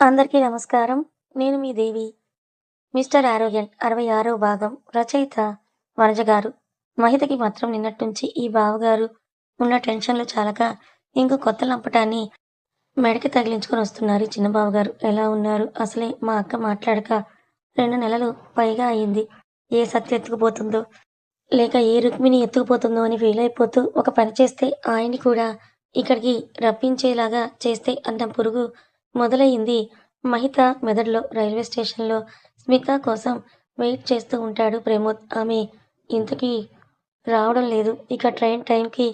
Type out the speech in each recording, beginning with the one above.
అందరికీ నమస్కారం. నేను మీ దేవి మిస్టర్ ఆరోగ్యంట్ అరవై ఆరో భాగం రచయిత వనజ గారు. మహితకి మాత్రం నిన్నట్టుంచి ఈ బావగారు ఉన్న టెన్షన్లు చాలక ఇంకో కొత్త లంపటాన్ని మెడకి తగిలించుకొని వస్తున్నారు ఈ చిన్న బావగారు. ఎలా ఉన్నారు? అసలే మా అక్క మాట్లాడక రెండు నెలలు పైగా అయింది. ఏ సత్య ఎత్తుకుపోతుందో లేక ఏ రుక్మిణి ఎత్తుకుపోతుందో అని ఫీల్ అయిపోతూ ఒక పని చేస్తే ఆయన్ని కూడా ఇక్కడికి రప్పించేలాగా చేస్తే అన్న పురుగు మొదలయ్యింది. మహిత మెదడులో రైల్వే స్టేషన్లో స్మిత కోసం వెయిట్ చేస్తూ ఉంటాడు ప్రమోద్. ఆమె ఇంతకీ రావడం లేదు. ఇక ట్రైన్ టైంకి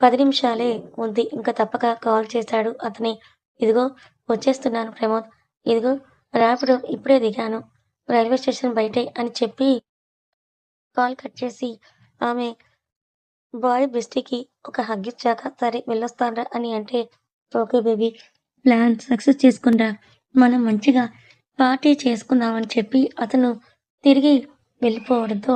పది నిమిషాలే ఉంది. ఇంకా తప్పక కాల్ చేశాడు అతని. ఇదిగో వచ్చేస్తున్నాను ప్రమోద్. ఇదిగో ర్యాపిడో ఇప్పుడే దిగాను. రైల్వే స్టేషన్ బయటే అని చెప్పి కాల్ కట్ చేసి ఆమె బాయ్ బెస్టీకి ఒక హగ్ ఇచ్చాక సరే వెళ్ళొస్తానరా అని అంటే ఓకే బేబీ. ప్లాన్ సక్సెస్ చేసుకుంటా. మనం మంచిగా పార్టీ చేసుకుందామని చెప్పి అతను తిరిగి వెళ్ళిపోవడంతో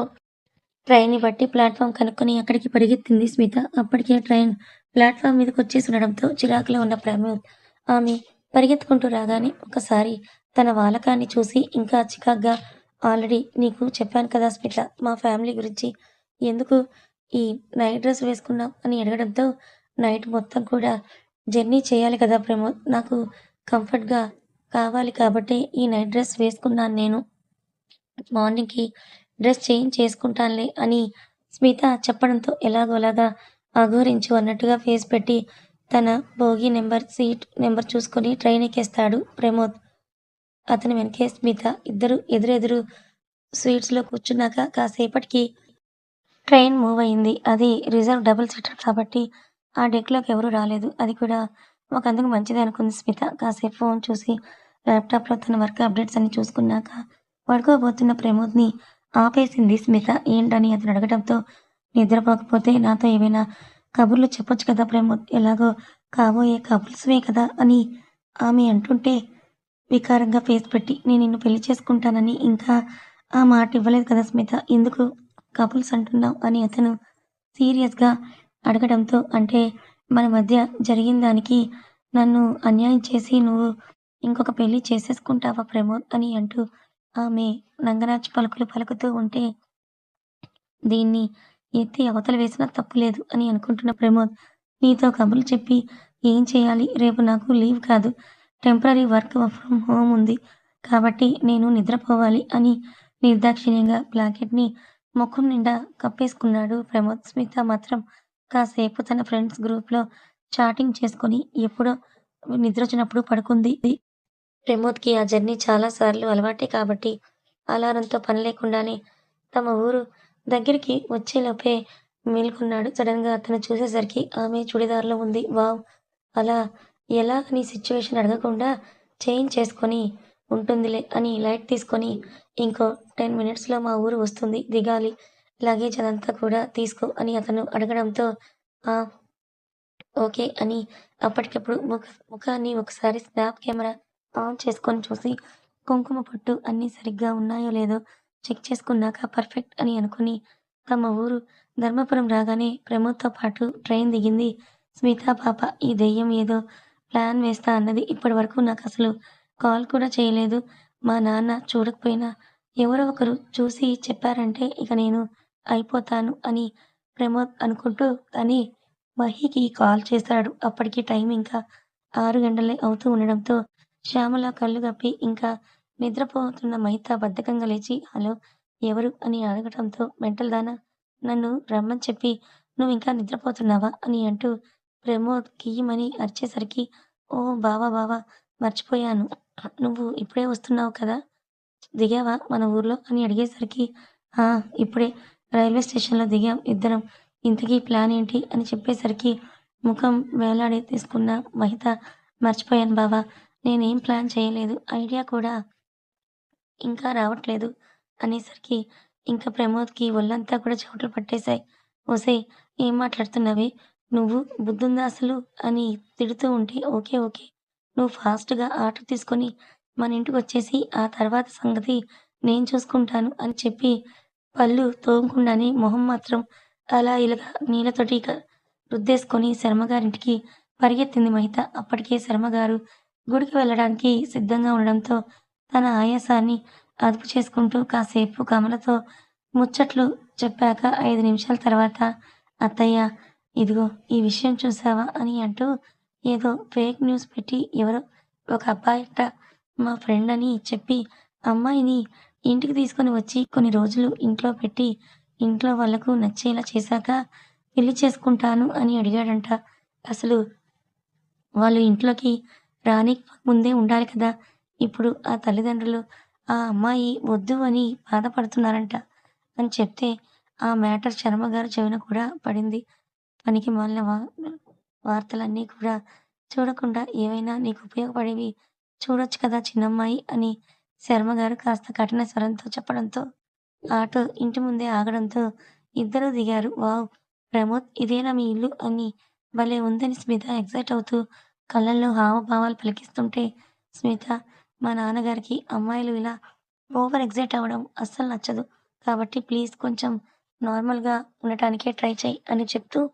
ట్రైన్ని బట్టి ప్లాట్ఫామ్ కనుక్కొని అక్కడికి పరిగెత్తింది స్మిత. అప్పటికే ట్రైన్ ప్లాట్ఫామ్ మీదకి వచ్చేసి ఉండడంతో చిరాకులో ఉన్న ప్రమోద్ ఆమె పరిగెత్తుకుంటూ రాగానే ఒకసారి తన వాలకాన్ని చూసి ఇంకా చికాగ్గా ఆల్రెడీ నీకు చెప్పాను కదా స్మిత మా ఫ్యామిలీ గురించి ఎందుకు ఈ నైట్ డ్రెస్ వేసుకున్నాం అని అడగడంతో నైట్ మొత్తం కూడా జర్నీ చేయాలి కదా ప్రమోద్ నాకు కంఫర్ట్గా కావాలి కాబట్టి ఈ నైట్ డ్రెస్ వేసుకున్నాను నేను. మార్నింగ్కి డ్రెస్ చేంజ్ చేసుకుంటానులే అని స్మిత చెప్పడంతో ఎలాగోలాగా అఘోరించు అన్నట్టుగా ఫేస్ పెట్టి తన భోగి నెంబర్ సీట్ నెంబర్ చూసుకొని ట్రైన్ ఎక్కేస్తాడు ప్రమోద్. అతని వెనకే స్మిత ఇద్దరు ఎదురెదురు స్వీట్స్లో కూర్చున్నాక కాసేపటికి ట్రైన్ మూవ్ అయింది. అది రిజర్వ్ డబుల్ సీటర్ కాబట్టి ఆ డెక్లోకి ఎవరూ రాలేదు. అది కూడా ఒక అందుకు మంచిది అనుకుంది స్మిత. కాసేపు ఫోన్ చూసి ల్యాప్టాప్లో తన వర్క్ అప్డేట్స్ అన్ని చూసుకున్నాక పడుకోబోతున్న ప్రమోద్ని ఆపేసింది స్మిత. ఏంటని అతను అడగడంతో నిద్రపోకపోతే నాతో ఏమైనా కబుర్లు చెప్పొచ్చు కదా ప్రమోద్? ఎలాగో కాబోయే కబుల్స్వే కదా అని ఆమె అంటుంటే వికారంగా ఫేస్ పెట్టి నేను నిన్ను పెళ్ళి చేసుకుంటానని ఇంకా ఆ మాట ఇవ్వలేదు కదా స్మిత. ఎందుకు కపుల్స్ అంటున్నావు? అని అతను సీరియస్గా అడగడంతో అంటే మన మధ్య జరిగిన దానికి నన్ను అన్యాయం చేసి నువ్వు ఇంకొక పెళ్ళి చేసేసుకుంటావా ప్రమోద్? అని అంటూ ఆమె నంగనాచి పలుకులు పలుకుతూ ఉంటే దీన్ని ఎత్తి అవతల వేసినా తప్పు లేదు అని అనుకుంటున్న ప్రమోద్ నీతో కబుర్లు చెప్పి ఏం చేయాలి? రేపు నాకు లీవ్ కాదు. టెంపరీ వర్క్ ఫ్రమ్ హోమ్ ఉంది. కాబట్టి నేను నిద్రపోవాలి అని నిర్దాక్షిణ్యంగా బ్లాంకెట్ని ముఖం నిండా కప్పేసుకున్నాడు ప్రమోద్. స్మిత మాత్రం కాసేపు తన ఫ్రెండ్స్ గ్రూప్లో చాటింగ్ చేసుకొని ఎప్పుడో నిద్ర వచ్చినప్పుడు పడుకుంది. ప్రమోద్కి ఆ జర్నీ చాలాసార్లు అలవాటే కాబట్టి అలారంతో పని లేకుండానే తమ ఊరు దగ్గరికి వచ్చేలోపే మేల్కొన్నాడు. సడన్గా అతను చూసేసరికి ఆమె చుడిదార్లో ఉంది. వావ్ అలా ఎలా అని సిచ్యువేషన్ అడగకుండా చేంజ్ చేసుకొని ఉంటుందిలే అని లైట్ తీసుకొని ఇంకో టెన్ మినిట్స్లో మా ఊరు వస్తుంది. దిగాలి. లగేజ్ అదంతా కూడా తీసుకో అని అతను అడగడంతో "ఆ, ఓకే అని అప్పటికప్పుడు ముఖ ముఖాన్ని ఒకసారి స్నాప్ కెమెరా ఆన్ చేసుకొని చూసి కుంకుమ పట్టు అన్నీ సరిగ్గా ఉన్నాయో లేదో చెక్ చేసుకున్నాక పర్ఫెక్ట్ అని అనుకుని తమ ఊరు ధర్మపురం రాగానే ప్రమోద్తో పాటు ట్రైన్ దిగింది. స్మిత పాప ఈ దెయ్యం ఏదో ప్లాన్ వేస్తా అన్నది ఇప్పటి వరకు నాకు అసలు కాల్ కూడా చేయలేదు. మా నాన్న చూడకపోయినా ఎవరో ఒకరు చూసి చెప్పారంటే ఇక నేను అయిపోతాను అని ప్రమోద్ అనుకుంటూ అని మహికి కాల్ చేశాడు అప్పటికి టైం ఇంకా ఆరు గంటలే అవుతూ ఉండడంతో శ్యామల కళ్ళు కప్పి ఇంకా నిద్రపోతున్న మహిత బద్ధకంగా లేచి హలో ఎవరు? అని అడగటంతో మెంటల్ దానా? నన్ను రమ్మని చెప్పి నువ్వు ఇంకా నిద్రపోతున్నావా? అని అంటూ ప్రమోద్ కియ్యమని అరిచేసరికి ఓ బావా బావా మర్చిపోయాను. నువ్వు ఇప్పుడే వస్తున్నావు కదా? దిగావా మన ఊర్లో? అని అడిగేసరికి "ఆ, ఇప్పుడే. రైల్వే స్టేషన్లో దిగాం. ఇద్దరం ఇంతకీ ప్లాన్ ఏంటి? అని చెప్పేసరికి ముఖం వేలాడి తీసుకున్న మహిత మర్చిపోయాను బావా. నేనేం ప్లాన్ చేయలేదు. ఐడియా కూడా ఇంకా రావట్లేదు. అనేసరికి ఇంకా ప్రమోద్కి ఒళ్ళంతా కూడా చెమటలు పట్టేశాయి. ఓసే ఏం మాట్లాడుతున్నావే? నువ్వు బుద్ధుందా అసలు అని తిడుతూ ఉంటే ఓకే ఓకే. నువ్వు ఫాస్ట్గా ఆటో తీసుకొని మన ఇంటికి వచ్చేసి ఆ తర్వాత సంగతి నేను చూసుకుంటాను అని చెప్పి పళ్ళు తోముకుండానే మొహం మాత్రం అలా ఇలాగా నీళ్ళతోటి రుద్దేసుకొని శర్మగారింటికి పరిగెత్తింది మహిత. అప్పటికే శర్మగారు గుడికి వెళ్ళడానికి సిద్ధంగా ఉండడంతో తన ఆయాసాన్ని అదుపు చేసుకుంటూ కాసేపు కమలతో ముచ్చట్లు చెప్పాక ఐదు నిమిషాల తర్వాత అత్తయ్య ఇదిగో ఈ విషయం చూసావా అని అంటూ ఏదో ఫేక్ న్యూస్ పెట్టి ఎవరో ఒక అబ్బాయిట మా ఫ్రెండ్ అని చెప్పి అమ్మాయిని ఇంటికి తీసుకొని వచ్చి కొన్ని రోజులు ఇంట్లో పెట్టి ఇంట్లో వాళ్ళకు నచ్చేలా చేశాక పెళ్ళి చేసుకుంటాను అని అడిగాడంట. అసలు వాళ్ళు ఇంట్లోకి రాని ముందే ఉండాలి కదా. ఇప్పుడు ఆ తల్లిదండ్రులు ఆ అమ్మాయి వద్దు అని బాధపడుతున్నారంట అని చెప్తే ఆ మ్యాటర్ శర్మ గారు చెవిన కూడా పడింది. పనికి మాలిన వా వార్తలన్నీ కూడా చూడకుండా ఏవైనా నీకు ఉపయోగపడేవి చూడొచ్చు కదా చిన్నమ్మాయి అని శర్మ గారు కాస్త కఠిన స్వరంతో చెప్పడంతో ఆటో ఇంటి ముందే ఆగడంతో ఇద్దరూ దిగారు. వావ్ ప్రమోద్ ఇదేనా మీ ఇల్లు? అని భలే ఉందని స్మిత ఎగ్జైట్ అవుతూ కళ్ళల్లో హావభావాలు పలికిస్తుంటే స్మిత మా నాన్నగారికి అమ్మాయిలు ఇలా ఓవర్ ఎగ్జైట్ అవ్వడం అస్సలు నచ్చదు. కాబట్టి ప్లీజ్ కొంచెం నార్మల్గా ఉండటానికే ట్రై చేయి అని చెప్తూ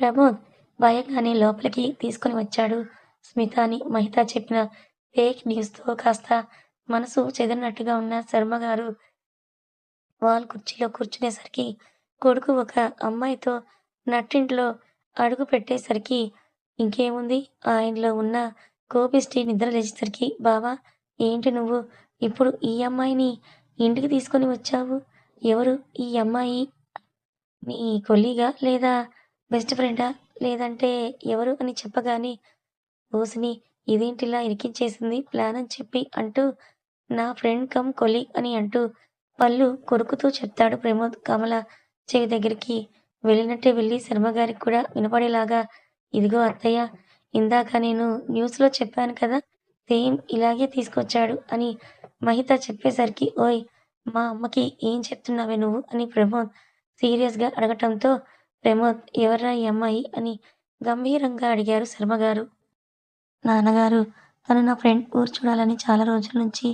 ప్రమోద్ భయంగానే లోపలికి తీసుకొని వచ్చాడు. స్మితాని మహిత చెప్పిన ఫేక్ న్యూస్తో కాస్త మనసు చెదిరినట్టుగా ఉన్న శర్మ గారు వాల్ కుర్చీలో కూర్చునేసరికి కొడుకు ఒక అమ్మాయితో నట్టింట్లో అడుగు పెట్టేసరికి ఇంకేముంది? ఆయనలో ఉన్న కోపిష్టి నిద్ర లేచేసరికి బావా ఏంటి నువ్వు? ఇప్పుడు ఈ అమ్మాయిని ఇంటికి తీసుకొని వచ్చావు? ఎవరు? ఈ అమ్మాయి నీ కొలీగా లేదా బెస్ట్ ఫ్రెండా? లేదంటే ఎవరు అని చెప్పగానే ఓసిని ఇదేంటిలా ఇరికించేసింది? ప్లాన్ అని చెప్పి అంటూ నా ఫ్రెండ్ కమ్ కొలీగ్ అని అంటూ పళ్ళు కొరుకుతూ చెప్తాడు ప్రమోద్. కమల చెవి దగ్గరికి వెళ్ళినట్టే వెళ్ళి శర్మ గారికి కూడా వినపడేలాగా ఇదిగో అత్తయ్య ఇందాక నేను న్యూస్లో చెప్పాను కదా సేమ్ ఇలాగే తీసుకొచ్చాడు అని మహిత చెప్పేసరికి ఓయ్ మా అమ్మకి ఏం చెప్తున్నావే నువ్వు అని ప్రమోద్ సీరియస్గా అడగటంతో ప్రమోద్ ఎవర్రా ఈ అమ్మాయి అని గంభీరంగా అడిగారు శర్మగారు. నాన్నగారు తను నా ఫ్రెండ్ ఊరు చూడాలని చాలా రోజుల నుంచి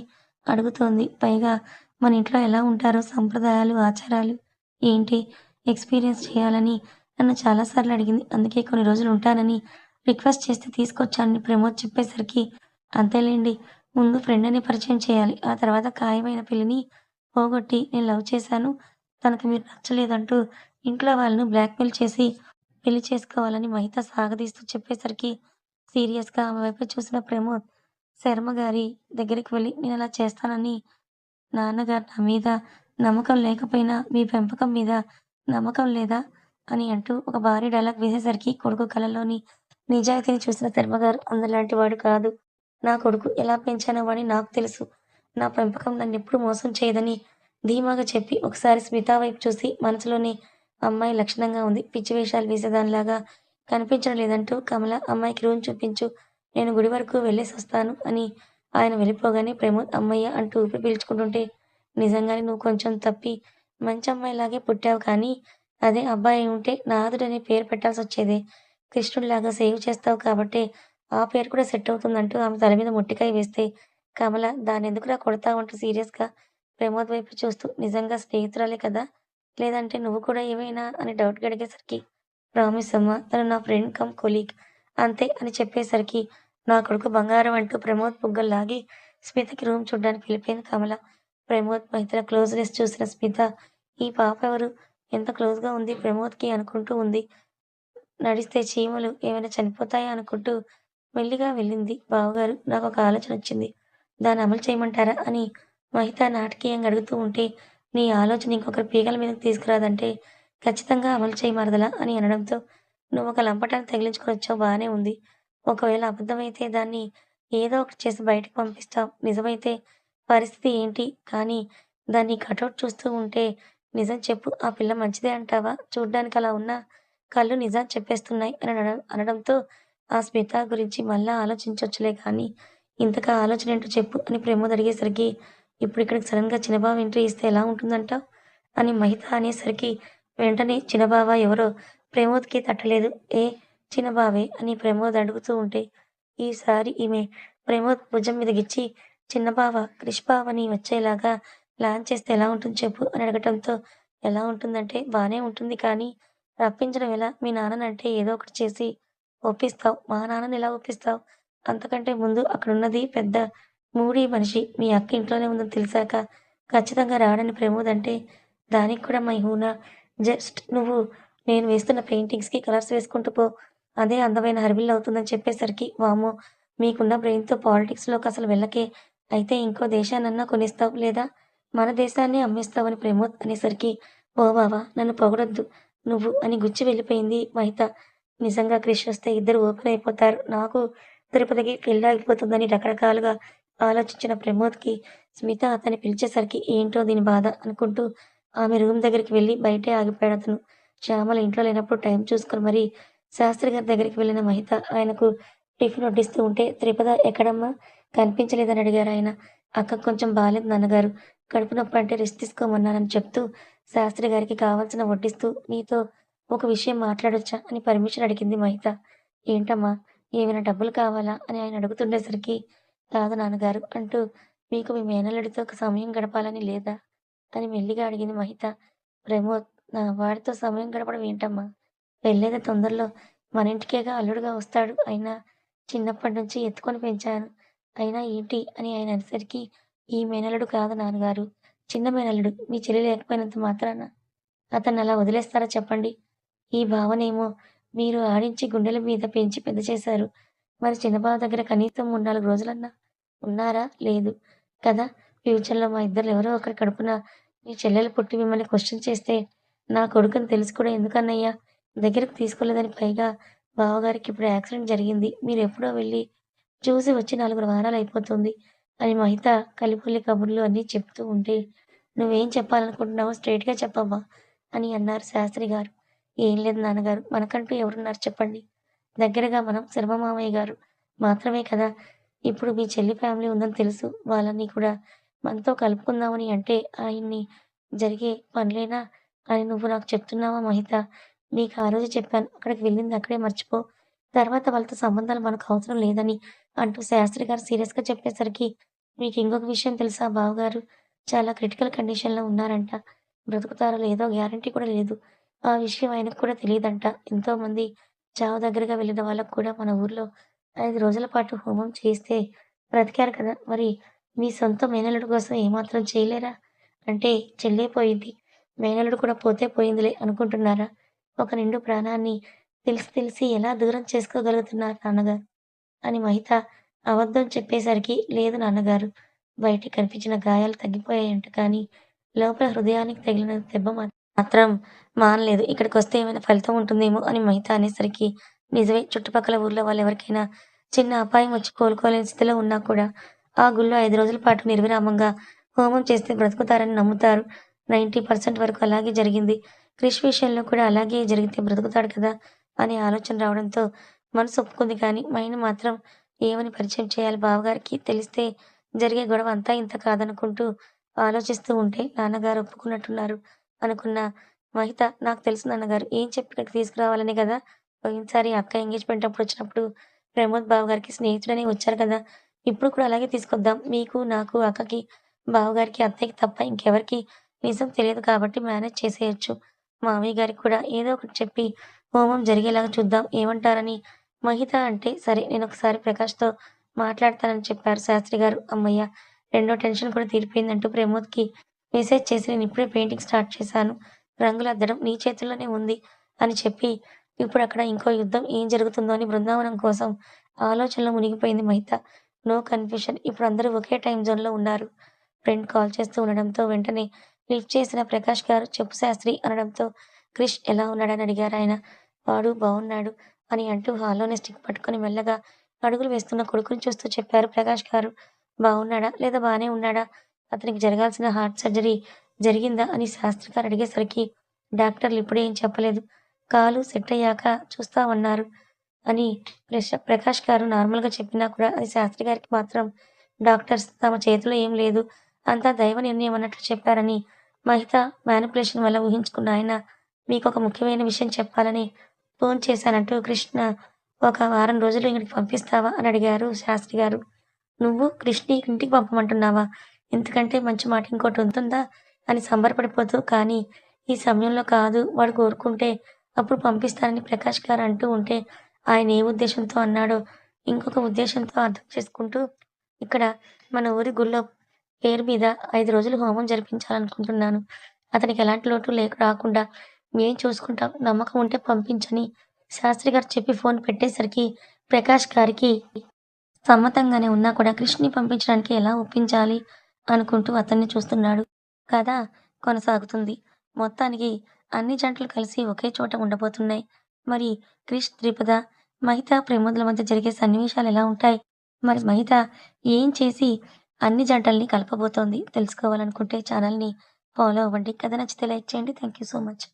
అడుగుతోంది. పైగా మన ఇంట్లో ఎలా ఉంటారో సంప్రదాయాలు ఆచారాలు ఏంటి ఎక్స్పీరియన్స్ చేయాలని నన్ను చాలాసార్లు అడిగింది. అందుకే కొన్ని రోజులు ఉంటానని రిక్వెస్ట్ చేస్తే తీసుకొచ్చానని ప్రమోద్ చెప్పేసరికి అంతేలేండి ముందు ఫ్రెండ్ అని పరిచయం చేయాలి. ఆ తర్వాత ఖాయమైన పిల్లిని పోగొట్టి నేను లవ్ చేశాను. తనకు మీరు నచ్చలేదంటూ ఇంట్లో వాళ్ళను బ్లాక్మెయిల్ చేసి పెళ్ళి చేసుకోవాలని మహిత సాగదీస్తూ చెప్పేసరికి సీరియస్గా ఆమె వైపు చూసిన ప్రమోద్ శర్మ గారి దగ్గరికి వెళ్ళి నేను అలా చేస్తానని నాన్నగారు నా మీద నమ్మకం లేకపోయినా మీ పెంపకం మీద నమ్మకం లేదా? అని అంటూ ఒక భారీ డైలాగ్ వేసేసరికి కొడుకు కళలోని నిజాయితీని చూసిన శర్మగారు అందలాంటి వాడు కాదు. నా కొడుకు ఎలా పెంచానో వాడిని నాకు తెలుసు. నా పెంపకం నన్ను ఎప్పుడు మోసం చేయదని ధీమాగా చెప్పి ఒకసారి స్మిత వైపు చూసి మనసులోనే అమ్మాయి లక్షణంగా ఉంది. పిచ్చి వేషాలు వేసేదానిలాగా కనిపించడం లేదంటూ కమల అమ్మాయికి రూమ్ చూపించు నేను గుడి వరకు వెళ్ళేసి వస్తాను అని ఆయన వెళ్ళిపోగానే ప్రమోద్ అమ్మయ్య అంటూ ఊపిరి పీల్చుకుంటుంటే నిజంగానే నువ్వు కొంచెం తప్పి మంచి అమ్మాయిలాగే పుట్టావు కానీ అదే అబ్బాయి ఉంటే నాదుడనే పేరు పెట్టాల్సి వచ్చేదే. కృష్ణుడిలాగా సేవ్ చేస్తావు కాబట్టి ఆ పేరు కూడా సెట్ అవుతుందంటూ ఆమె తల మీద మొట్టికాయ వేస్తే కమల దాన్ని ఎందుకురా కొడతావంటూ సీరియస్గా? ప్రమోద్ వైపు చూస్తూ నిజంగా స్నేహితురాలే కదా? లేదంటే నువ్వు కూడా ఏమైనా? అని డౌట్ గడిగేసరికి ప్రామిస్ అమ్మ తను నా ఫ్రెండ్ కమ్ కొలీగ్ అంతే అని చెప్పేసరికి నా కొడుకు బంగారం అంటూ ప్రమోద్ బుగ్గలు లాగి స్మితకి రూమ్ చూడడానికి వెళ్ళిపోయింది కమల. ప్రమోద్ మహితల క్లోజ్నెస్ చూసిన స్మిత ఈ పాప ఎవరు? ఎంత క్లోజ్గా ఉంది ప్రమోద్కి అనుకుంటూ ఉంది. నడిస్తే చీమలు ఏమైనా చనిపోతాయా అనుకుంటూ మెల్లిగా వెళ్ళింది. బావగారు నాకు ఒక ఆలోచన వచ్చింది. దాన్ని అమలు చేయమంటారా అని మహిత నాటకీయంగా అడుగుతూ ఉంటే నీ ఆలోచన ఇంకొకరి పీగల మీదకి తీసుకురాదంటే ఖచ్చితంగా అమలు చేయమరదలా అని అనడంతో నువ్వు ఒక లంపటాన్ని తగిలించుకొని వచ్చావు బాగానే ఉంది. ఒకవేళ అబద్ధమైతే దాన్ని ఏదో ఒకటి చేసి బయటకు పంపిస్తాం నిజమైతే పరిస్థితి ఏంటి? కానీ దాన్ని కటౌట్ చూస్తూ ఉంటే నిజం చెప్పు ఆ పిల్ల మంచిదే అంటావా? చూడ్డానికి అలా ఉన్నా కళ్ళు నిజం చెప్పేస్తున్నాయి అని అనడం అనడంతో ఆ స్మిత గురించి మళ్ళా ఆలోచించవచ్చులే కానీ ఇంతగా ఆలోచన ఏంటో చెప్పు అని ప్రమోద్ అడిగేసరికి ఇప్పుడు ఇక్కడికి సడన్గా చిన్నబాబు ఎంట్రీ ఇస్తే ఎలా ఉంటుందంటావ్? అని మహిత అనేసరికి వెంటనే చిన్నబాబా ఎవరో ప్రమోద్కి తట్టలేదు. ఏ చిన్నబావే అని ప్రమోద్ అడుగుతూ ఉంటే ఈసారి ఈమె ప్రమోద్ భుజం మీద గిచ్చి చిన్నబావ క్రిష్ వచ్చేలాగా ప్లాన్ చేస్తే ఎలా ఉంటుంది చెప్పు అని అడగటంతో ఎలా ఉంటుందంటే బానే ఉంటుంది కానీ రప్పించడం ఎలా మీ నాన్ననంటే ఏదో ఒకటి చేసి ఒప్పిస్తావు మా నాన్నని ఎలా ఒప్పిస్తావు అంతకంటే ముందు అక్కడున్నది పెద్ద మూడీ మనిషి. మీ అక్క ఇంట్లోనే ఉందని తెలిసాక ఖచ్చితంగా రాడని ప్రమోద్ అంటే దానికి కూడా మై హూనా జస్ట్ నువ్వు నేను వేస్తున్న పెయింటింగ్స్‌కి కలర్స్ వేసుకుంటూ పో. అదే అందమైన హర్విల్ అవుతుందని చెప్పేసరికి వామో మీకున్న బ్రెయిన్‌తో పాలిటిక్స్‌లోకి అసలు వెళ్ళకే. అయితే ఇంకో దేశాన్నన్నా కొనిస్తావు లేదా మన దేశాన్ని అమ్మేస్తావని ప్రమోద్ అనేసరికి ఓ బావా నన్ను పొగడొద్దు నువ్వు అని గుచ్చి వెళ్ళిపోయింది మహిత. నిజంగా క్రిష్ వస్తే ఇద్దరు ఓపెన్ అయిపోతారు. నాకు తిరుపతికి పెళ్ళాగిపోతుందని రకరకాలుగా ఆలోచించిన ప్రమోద్‌కి స్మిత అతన్ని పిలిచేసరికి ఏంటో దీని బాధ అనుకుంటూ ఆమె రూమ్ దగ్గరికి వెళ్ళి బయటే ఆగిపోయాడు అతను శ్యామల ఇంట్లో లేనప్పుడు టైం చూసుకొని మరీ శాస్త్రి గారి దగ్గరికి వెళ్ళిన మహిత ఆయనకు టిఫిన్ వడ్డిస్తూ ఉంటే త్రిపద ఎక్కడమ్మా? కనిపించలేదని అడిగారు ఆయన. అక్క కొంచెం బాగాలేదు నాన్నగారు. కడుపు నొప్పి అంటే రెస్ట్ తీసుకోమన్నానని చెప్తూ శాస్త్రి గారికి కావాల్సిన వడ్డిస్తూ నీతో ఒక విషయం మాట్లాడొచ్చా? అని పర్మిషన్ అడిగింది మహిత. ఏంటమ్మా? ఏమైనా డబ్బులు కావాలా? అని ఆయన అడుగుతుండేసరికి కాదు నాన్నగారు. అంటూ మీకు మీ మేనల్లుడితో సమయం గడపాలని లేదా? అని మెల్లిగా అడిగింది మహిత. ప్రమోద్ నా వాడితో సమయం గడపడం ఏంటమ్మా? వెళ్ళేది తొందరలో మన ఇంటికేగా అల్లుడుగా వస్తాడు. అయినా చిన్నప్పటి నుంచి ఎత్తుకొని పెంచాను. అయినా ఏంటి అని ఆయన అనేసరికి ఈ మేనల్లుడు కాదు నాన్నగారు. చిన్న మేనల్లుడు. మీ చెల్లి లేకపోయినంత మాత్రాన అతను అలా వదిలేస్తారా చెప్పండి. ఈ భావనేమో మీరు ఆడించి గుండెల మీద పెంచి పెద్ద చేశారు. మరి చిన్నబావ దగ్గర కనీసం 3, 4 రోజులన్నా ఉన్నారా? లేదు కదా! ఫ్యూచర్‌లో మా ఇద్దరు ఎవరో ఒకరి కడుపున మీ చెల్లెలు పుట్టి మిమ్మల్ని క్వశ్చన్ చేస్తే నా కొడుకుని తెలుసు కూడా ఎందుకన్నయ్య దగ్గరకు తీసుకోలేదని పైగా బావగారికి ఇప్పుడు యాక్సిడెంట్ జరిగింది. మీరు ఎప్పుడో వెళ్ళి చూసి వచ్చి నాలుగురు వారాలు అయిపోతుంది అని మహిత కలిపుల్లి కబుర్లు అన్నీ చెప్తూ ఉంటే నువ్వేం చెప్పాలనుకుంటున్నావో స్ట్రెయిట్‌గా చెప్పమ్మా అని అన్నారు శాస్త్రి గారు. ఏం లేదు నాన్నగారు. మనకంటూ ఎవరున్నారు చెప్పండి. దగ్గరగా మనం శర్మ మామయ్య గారు మాత్రమే కదా! ఇప్పుడు మీ చెల్లి ఫ్యామిలీ ఉందని తెలుసు. వాళ్ళని కూడా మనతో కలుపుకుందామని అంటే ఆయన్ని జరిగే పనులేనా అని నువ్వు నాకు చెప్తున్నావా మహిత? నీకు ఆ రోజు చెప్పాను. అక్కడికి వెళ్ళింది అక్కడే మర్చిపో. తర్వాత వాళ్ళతో సంబంధాలు మనకు అవసరం లేదని అంటూ శాస్త్రి గారు సీరియస్‌గా చెప్పేసరికి మీకు ఇంకొక విషయం తెలుసా బావగారు చాలా క్రిటికల్ కండిషన్‌లో ఉన్నారంట. బ్రతుకుతారో లేదో గ్యారంటీ కూడా లేదు. ఆ విషయం ఆయనకు కూడా తెలియదంట ఎంతోమంది చావు దగ్గరగా వెళ్ళిన వాళ్ళకు కూడా మన ఊర్లో ఐదు రోజుల పాటు హోమం చేస్తే బ్రతికారు కదా! మరి మీ సొంత మేనల్లుడు కోసం ఏమాత్రం చేయలేరా? అంటే చెల్లే పోయింది. మేనల్లుడు కూడా పోతే పోయిందిలే అనుకుంటున్నారా? ఒక నిండు ప్రాణాన్ని తెలిసి తెలిసి ఎలా దూరం చేసుకోగలుగుతున్నారు నాన్నగారు అని మహిత అబద్ధం చెప్పేసరికి లేదు నాన్నగారు. బయటికి కనిపించిన గాయాలు తగ్గిపోయాయంట కానీ లోపల హృదయానికి తగిలిన దెబ్బ మాత్రం మానలేదు. ఇక్కడికి వస్తే ఏమైనా ఫలితం ఉంటుందేమో అని మహిత అనేసరికి నిజమే చుట్టుపక్కల ఊర్లో వాళ్ళు ఎవరికైనా చిన్న అపాయం వచ్చి కోలుకోలేని స్థితిలో ఉన్నా కూడా ఆ గుళ్ళో ఐదు రోజుల పాటు నిర్విరామంగా హోమం చేస్తే బ్రతుకుతారని నమ్ముతారు. 90% వరకు అలాగే జరిగింది. క్రిష్ విషయంలో కూడా అలాగే జరిగితే బ్రతుకుతాడు కదా! అనే ఆలోచన రావడంతో మనసు ఒప్పుకుంది కానీ మైండ్ మాత్రం ఏమని పరిచయం చేయాలి బావగారికి తెలిస్తే జరిగే గొడవ అంతా ఇంత కాదనుకుంటూ ఆలోచిస్తూ ఉంటే నాన్నగారు ఒప్పుకున్నట్టున్నారు అనుకున్న మహిత నాకు తెలుసు నాన్నగారు ఏం చెప్పి ఇక్కడికి తీసుకురావాలనే కదా! పోయినసారి అక్క ఎంగేజ్‌మెంట్ అప్పుడు వచ్చినప్పుడు ప్రమోద్ బావగారికి స్నేహితుడని వచ్చారు కదా! ఇప్పుడు కూడా అలాగే తీసుకొద్దాం. మీకు, నాకు, అక్కకి, బావగారికి, అత్తయ్యకి తప్ప ఇంకెవరికి నిజం తెలియదు కాబట్టి మేనేజ్ చేసేయొచ్చు. మామయ్య గారికి కూడా ఏదో ఒకటి చెప్పి హోమం జరిగేలాగా చూద్దాం ఏమంటారని మహిత అంటే సరే నేను ఒకసారి ప్రకాష్‌తో మాట్లాడతానని చెప్పారు శాస్త్రి గారు. అమ్మయ్య రెండో టెన్షన్ కూడా తీరిపోయిందంటూ ప్రమోద్‌కి మెసేజ్ చేసి నేను ఇప్పుడే పెయింటింగ్ స్టార్ట్ చేశాను. రంగులు అద్దడం నీ చేతుల్లోనే ఉంది అని చెప్పి ఇప్పుడు అక్కడ ఇంకో యుద్ధం ఏం జరుగుతుందో అని బృందావనం కోసం ఆలోచనలో మునిగిపోయింది మహిత. నో కన్ఫ్యూషన్ ఇప్పుడు అందరూ ఒకే టైం జోన్‌లో ఉన్నారు. ఫ్రెండ్ కాల్ చేస్తూ ఉండడంతో వెంటనే లిఫ్ట్ చేసిన ప్రకాష్ గారు చెప్పు శాస్త్రి అనడంతో క్రిష్ ఎలా ఉన్నాడని అడిగారాయన. వాడు బాగున్నాడు అని అంటూ హాల్లోనే స్టిక్ పట్టుకొని మెల్లగా అడుగులు వేస్తున్న కొడుకుని చూస్తూ చెప్పారు ప్రకాష్ గారు. బాగున్నాడా లేదా బానే ఉన్నాడా? అతనికి జరగాల్సిన హార్ట్ సర్జరీ జరిగిందా అని శాస్త్రి గారు అడిగేసరికి డాక్టర్లు ఇప్పుడే ఏం చెప్పలేదు. కాలు సెట్ అయ్యాక చూస్తా చూస్తామన్నారు అని ప్రకాష్ గారు నార్మల్‌గా చెప్పినా కూడా అది శాస్త్రి గారికి మాత్రం డాక్టర్స్ తమ చేతిలో ఏం లేదు. అంతా దైవ నిర్ణయం అన్నట్లు చెప్పారని మహిత మ్యానిపులేషన్ వల్ల ఊహించుకున్న ఆయన మీకు ఒక ముఖ్యమైన విషయం చెప్పాలని ఫోన్ చేశానంటూ కృష్ణ ఒక వారం రోజులు ఇక్కడికి పంపిస్తావా అని అడిగారు శాస్త్రి గారు. నువ్వు కృష్ణి ఇంటికి పంపమంటున్నావా? ఎందుకంటే మంచి మాట ఇంకోటి ఉంటుందా? అని సంబరపడిపోతూ కానీ ఈ సమయంలో కాదు వాడు కోరుకుంటే అప్పుడు పంపిస్తానని ప్రకాష్ గారు అంటూ ఉంటే ఆయన ఏ ఉద్దేశంతో అన్నాడో ఇంకొక ఉద్దేశంతో అర్థం చేసుకుంటూ ఇక్కడ మన ఊరి గుళ్ళో పేరు మీద ఐదు రోజులు హోమం జరిపించాలనుకుంటున్నాను. అతనికి ఎలాంటి లోటు లేక రాకుండా మేం చూసుకుంటాం. నమ్మకం ఉంటే పంపించని శాస్త్రి గారు చెప్పి ఫోన్ పెట్టేసరికి ప్రకాష్ గారికి సమ్మతంగానే ఉన్నా కూడా కృష్ణని పంపించడానికి ఎలా ఒప్పించాలి అనుకుంటూ అతన్ని చూస్తున్నాడు. కథ కొనసాగుతుంది. మొత్తానికి అన్ని జంటలు కలిసి ఒకే చోట ఉండబోతున్నాయి. మరి క్రిష్ త్రిపద మహిత ప్రమోదుల మధ్య జరిగే సన్నివేశాలు ఎలా ఉంటాయి? మరి మహిత ఏం చేసి అన్ని జంటల్ని కలపబోతోంది. తెలుసుకోవాలనుకుంటే ఛానల్ని ఫాలో అవ్వండి. కథ నచ్చితే లైక్ చేయండి. Thank you so much.